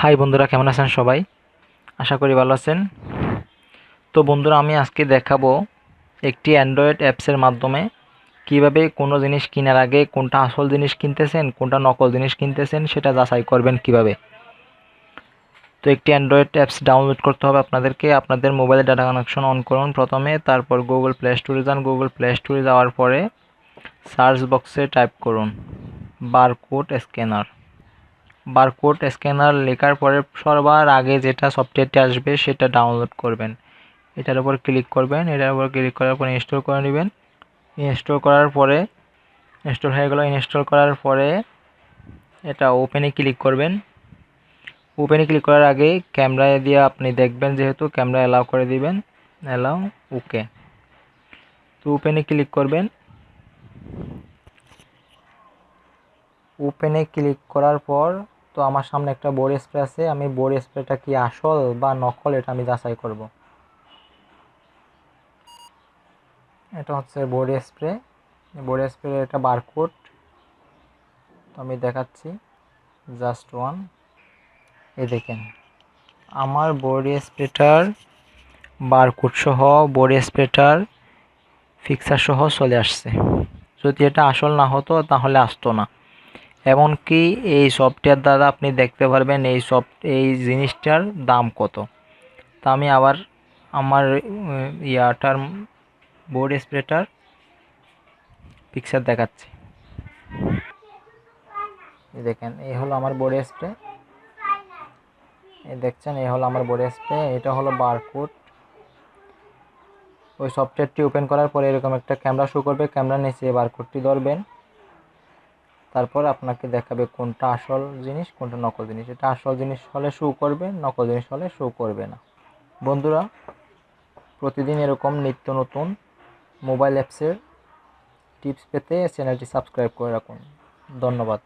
High বন্ধুরা, কেমন আছেন সবাই? আশা করি ভালো আছেন। তো বন্ধুরা, আমি আজকে দেখাবো একটি অ্যান্ড্রয়েড অ্যাপসের মাধ্যমে কীভাবে কোনো জিনিস কেনার আগে কোনটা আসল জিনিস কিনতেছেন, কোনটা নকল জিনিস কিনতেছেন, সেটা যাচাই করবেন কীভাবে। তো একটি অ্যান্ড্রয়েড অ্যাপস ডাউনলোড করতে হবে আপনাদেরকে। আপনাদের মোবাইলে ডাটা কানেকশন অন করুন প্রথমে, তারপর গুগল প্লে স্টোরে যান। গুগল প্লে স্টোরে যাওয়ার পরে সার্চ বক্সে টাইপ করুন বারকোড স্ক্যানার। বারকোড স্ক্যানার লেখার পরে সবার আগে যেটা সফটওয়্যারটি আসবে সেটা ডাউনলোড করবেন। এটার উপর ক্লিক করবেন, এটার উপর ক্লিক করার পরে ইনস্টল করে নেবেন। ইনস্টল করার পরে, ইনস্টল হয়ে গেল, ইনস্টল করার পরে এটা ওপেনে ক্লিক করবেন। ওপেনে ক্লিক করার আগে ক্যামেরায় দিয়ে আপনি দেখবেন যেহেতু, ক্যামেরা অ্যালাউ করে দিবেন। অ্যালাউ ওকে তো ওপেনে ক্লিক করবেন। ওপেনে ক্লিক করার পর তো আমার সামনে একটা বোর্ড স্প্রে আছে, আমি বোর্ড স্প্রেটা কি আসল বা নকল এটা আমি যাচাই করব। এটা হচ্ছে বোর্ড স্প্রে বোর্ড স্প্রে এটা বারকোড। তো আমি দেখাচ্ছি, জাস্ট ওয়ান। এই দেখেন, আমার বোর্ড স্প্রেটার বারকোড সহ বোর্ড স্প্রেটার ফিক্সার সহ চলে আসছে। যদি এটা আসল না হতো তাহলে আসতো না। এমনকি এই সফটওয়্যার দ্বারা আপনি দেখতে পারবেন এই সফট এই জিনিসটার দাম কত। তা আমি আবার আমার ইয়াটার বোর্ড স্প্রেটার পিকচার দেখাচ্ছি। দেখেন, এই হলো আমার বোর্ড স্প্রে এই দেখছেন, এই হলো আমার বোর্ড স্প্রে এটা হলো বারকোড ওই সফটওয়্যারটি ওপেন করার পরে এরকম একটা ক্যামেরা শো করবে ক্যামেরা নিচে বারকোডটি ধরবেন। তারপর আপনাকে দেখাবে কোনটা আসল জিনিস, কোনটা নকল জিনিস। এটা আসল জিনিস হলে শো করবে, নকল জিনিস হলে শো করবে না। বন্ধুরা, প্রতিদিন এরকম নিত্য নতুন মোবাইল অ্যাপসের টিপস পেতে চ্যানেলটি সাবস্ক্রাইব করে রাখুন। ধন্যবাদ।